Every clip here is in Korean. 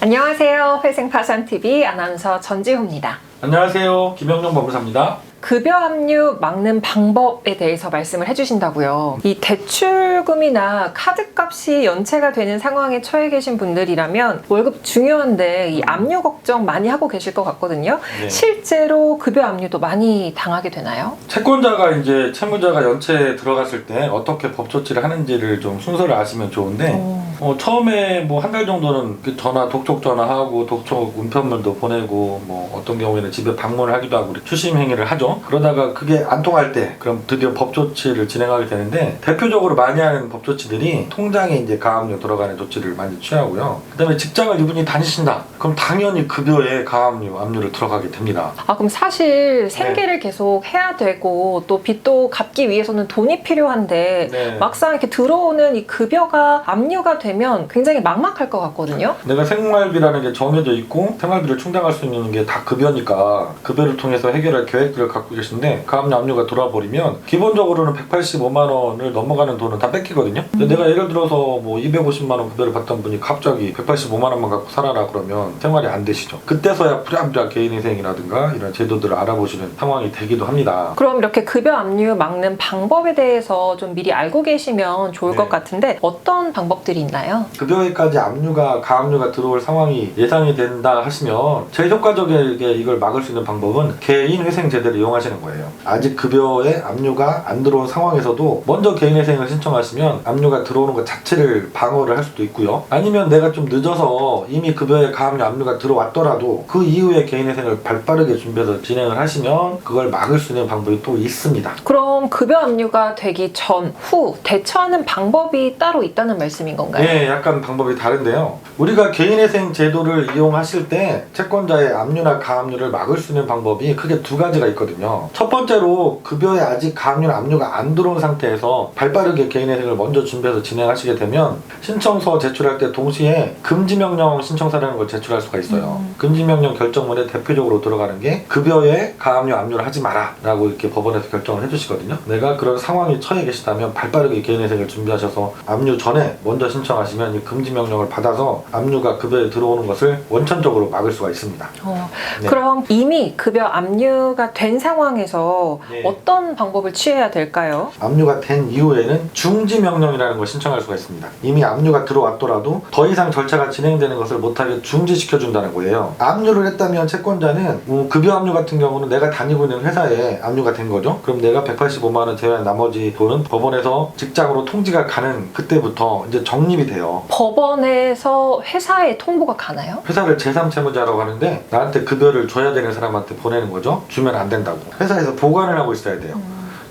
안녕하세요. 회생파산TV 아나운서 전지호입니다. 안녕하세요. 김영용 법무사입니다. 급여 압류 막는 방법에 대해서 말씀을 해주신다고요. 이 대출금이나 카드값이 연체가 되는 상황에 처해 계신 분들이라면 월급 중요한데 이 압류 걱정 많이 하고 계실 것 같거든요. 네. 실제로 급여 압류도 많이 당하게 되나요? 채권자가 이제 채무자가 연체에 들어갔을 때 어떻게 법 조치를 하는지를 좀 순서를 아시면 좋은데 어, 어, 처음에 뭐 한 달 정도는 그 전화 독촉 전화하고 독촉 운편물도 보내고 뭐 어떤 경우에는 집에 방문을 하기도 하고 추심 행위를 하죠. 그러다가 그게 안 통할 때 그럼 드디어 법 조치를 진행하게 되는데 대표적으로 많이 하는 법 조치들이 통장에 이제 가압류 들어가는 조치를 많이 취하고요. 그다음에 직장을 이분이 다니신다. 그럼 당연히 급여에 가압류, 압류를 들어가게 됩니다. 아 그럼 사실 생계를 계속 해야 되고 또 빚도 갚기 위해서는 돈이 필요한데 네. 막상 이렇게 들어오는 이 급여가 압류가 되면 굉장히 막막할 것 같거든요. 내가 생활비라는 게 정해져 있고 생활비를 충당할 수 있는 게 다 급여니까 급여를 통해서 해결할 계획들을 갖고 계신데 가압류 압류가 돌아 버리면 기본적으로는 185만 원을 넘어가는 돈은 다 뺏기거든요. 근데 내가 예를 들어서 뭐 250만 원 급여를 받던 분이 갑자기 185만 원만 갖고 살아라 그러면 생활이 안 되시죠. 그때서야 부랴부랴 개인회생이라든가 이런 제도들을 알아보시는 상황이 되기도 합니다. 그럼 이렇게 급여 압류 막는 방법에 대해서 좀 미리 알고 계시면 좋을 네. 것 같은데 어떤 방법들이 있나요? 급여에까지 압류가 가압류가 들어올 상황이 예상이 된다 하시면 제일 효과적이게 이걸 막을 수 있는 방법은 개인 회생 제도를 이용하시는 거예요. 아직 급여에 압류가 안 들어온 상황에서도 먼저 개인 회생을 신청하시면 압류가 들어오는 것 자체를 방어를 할 수도 있고요. 아니면 내가 좀 늦어서 이미 급여에 가압류 압류가 들어왔더라도 그 이후에 개인 회생을 발빠르게 준비해서 진행을 하시면 그걸 막을 수 있는 방법이 또 있습니다. 그럼 급여 압류가 되기 전, 후 대처하는 방법이 따로 있다는 말씀인 건가요? 네, 약간 방법이 다른데요. 우리가 개인회생 제도를 이용하실 때 채권자의 압류나 가압류를 막을 수 있는 방법이 크게 두 가지가 있거든요. 첫 번째로 급여에 아직 가압류나 압류가 안 들어온 상태에서 발빠르게 개인회생을 먼저 준비해서 진행하시게 되면 신청서 제출할 때 동시에 금지명령 신청서라는 걸 제출할 수가 있어요. 음. 금지명령 결정문에 대표적으로 들어가는 게 급여에 가압류 압류를 하지 마라 라고 이렇게 법원에서 결정을 해주시거든요. 내가 그런 상황이 처해 계시다면 발빠르게 개인회생을 준비하셔서 압류 전에 먼저 신청 하시면 이 금지 명령을 받아서 압류가 급여에 들어오는 것을 원천적으로 막을 수가 있습니다. 어, 네. 그럼 이미 급여 압류가 된 상황에서 네. 어떤 방법을 취해야 될까요? 압류가 된 이후에는 중지 명령이라는 걸 신청할 수가 있습니다. 이미 압류가 들어왔더라도 더 이상 절차가 진행되는 것을 못하게 중지시켜 준다는 거예요. 압류를 했다면 채권자는 뭐 급여 압류 같은 경우는 내가 다니고 있는 회사에 압류가 된 거죠. 그럼 내가 185만 원 제외한 나머지 돈은 법원에서 직장으로 통지가 가는 그때부터 이제 적립이 돼요. 법원에서 회사에 통보가 가나요? 회사를 제3채무자라고 하는데 나한테 급여를 줘야 되는 사람한테 보내는 거죠. 주면 안 된다고. 회사에서 보관을 하고 있어야 돼요.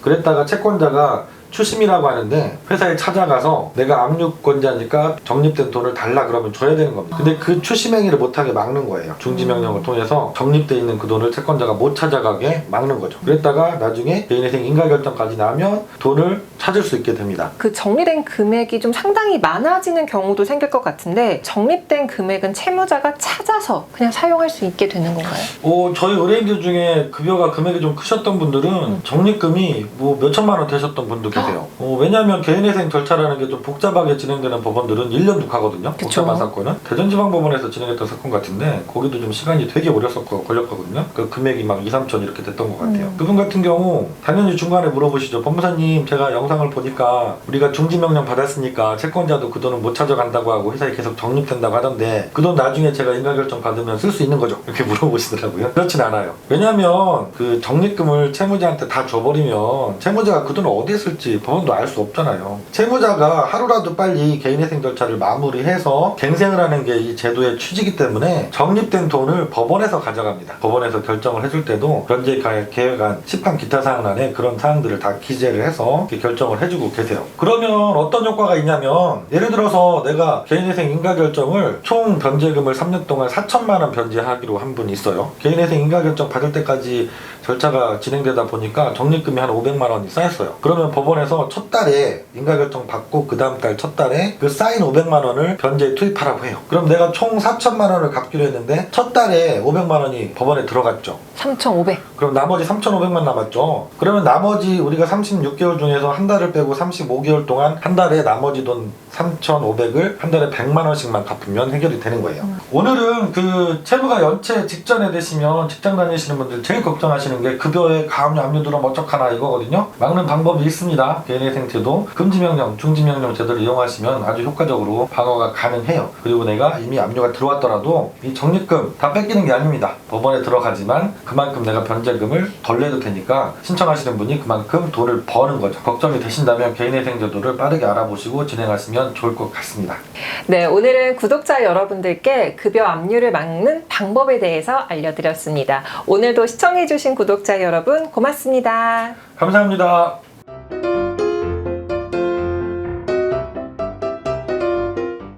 그랬다가 채권자가 추심이라고 하는데 회사에 찾아가서 내가 압류권자니까 적립된 돈을 달라 그러면 줘야 되는 겁니다. 근데 그 추심 행위를 못하게 막는 거예요. 중지명령을 통해서 적립돼 있는 그 돈을 채권자가 못 찾아가게 막는 거죠. 그랬다가 나중에 개인회생 인가결정까지 나면 돈을 찾을 수 있게 됩니다. 그 적립된 금액이 좀 상당히 많아지는 경우도 생길 것 같은데 적립된 금액은 채무자가 찾아서 그냥 사용할 수 있게 되는 건가요? 어, 저희 의뢰인들 중에 급여가 금액이 좀 크셨던 분들은 적립금이 뭐 몇천만 원 되셨던 분도 계세요. 어, 왜냐하면 개인회생 절차라는 게 좀 복잡하게 진행되는 법원들은 1년도 가거든요. 그쵸. 복잡한 사건은. 대전지방법원에서 진행했던 사건 같은데 거기도 좀 시간이 되게 오렸었고 걸렸거든요. 그 금액이 막 2, 3천 이렇게 됐던 것 같아요. 음. 그분 같은 경우 당연히 중간에 물어보시죠. 법무사님 제가 영상을 보니까 우리가 중지명령 받았으니까 채권자도 그 돈을 못 찾아간다고 하고 회사에 계속 적립된다고 하던데 그 돈 나중에 제가 인가결정 받으면 쓸 수 있는 거죠? 이렇게 물어보시더라고요. 그렇진 않아요. 왜냐하면 그 적립금을 채무자한테 다 줘버리면 채무자가 그 돈을 어디에 쓸지 법원도 알 수 없잖아요. 채무자가 하루라도 빨리 개인회생 절차를 마무리해서 갱생을 하는 게 이 제도의 취지이기 때문에 적립된 돈을 법원에서 가져갑니다. 법원에서 결정을 해줄 때도 변제 가- 계획안, 시판 기타 사항란에 그런 사항들을 다 기재를 해서 결정을 해주고 계세요. 그러면 어떤 효과가 있냐면 예를 들어서 내가 개인회생 인가결정을 총 변제금을 3년 동안 4천만 원 변제하기로 한 분이 있어요. 개인회생 인가결정 받을 때까지 절차가 진행되다 보니까 적립금이 한 500만 원이 쌓였어요. 그러면 법원에서 첫 달에 인가결정 받고 그 다음 달 첫 달에 그 쌓인 500만 원을 변제에 투입하라고 해요. 그럼 내가 총 4천만 원을 갚기로 했는데 첫 달에 500만 원이 법원에 들어갔죠. 3,500. 그럼 나머지 3,500만 남았죠. 그러면 나머지 우리가 36개월 중에서 한 달을 빼고 35개월 동안 한 달에 나머지 돈 3,500을 한 달에 100만 원씩만 갚으면 해결이 되는 거예요. 오늘은 그 채무가 연체 직전에 되시면 직장 다니시는 분들 제일 걱정하시는 게 급여에 가압류 압류 들어 어떡하나 이거거든요. 막는 방법이 있습니다. 개인회생제도 금지명령, 중지명령 제도를 이용하시면 아주 효과적으로 방어가 가능해요. 그리고 내가 이미 압류가 들어왔더라도 이 적립금 다 뺏기는 게 아닙니다. 법원에 들어가지만 그만큼 내가 변제금을 덜 내도 되니까 신청하시는 분이 그만큼 돈을 버는 거죠. 걱정이 되신다면 개인회생제도를 빠르게 알아보시고 진행하시면 좋을 것 같습니다. 네, 오늘은 구독자 여러분들께 급여 압류를 막는 방법에 대해서 알려드렸습니다. 오늘도 시청해주신 구독자 여러분 고맙습니다. 감사합니다.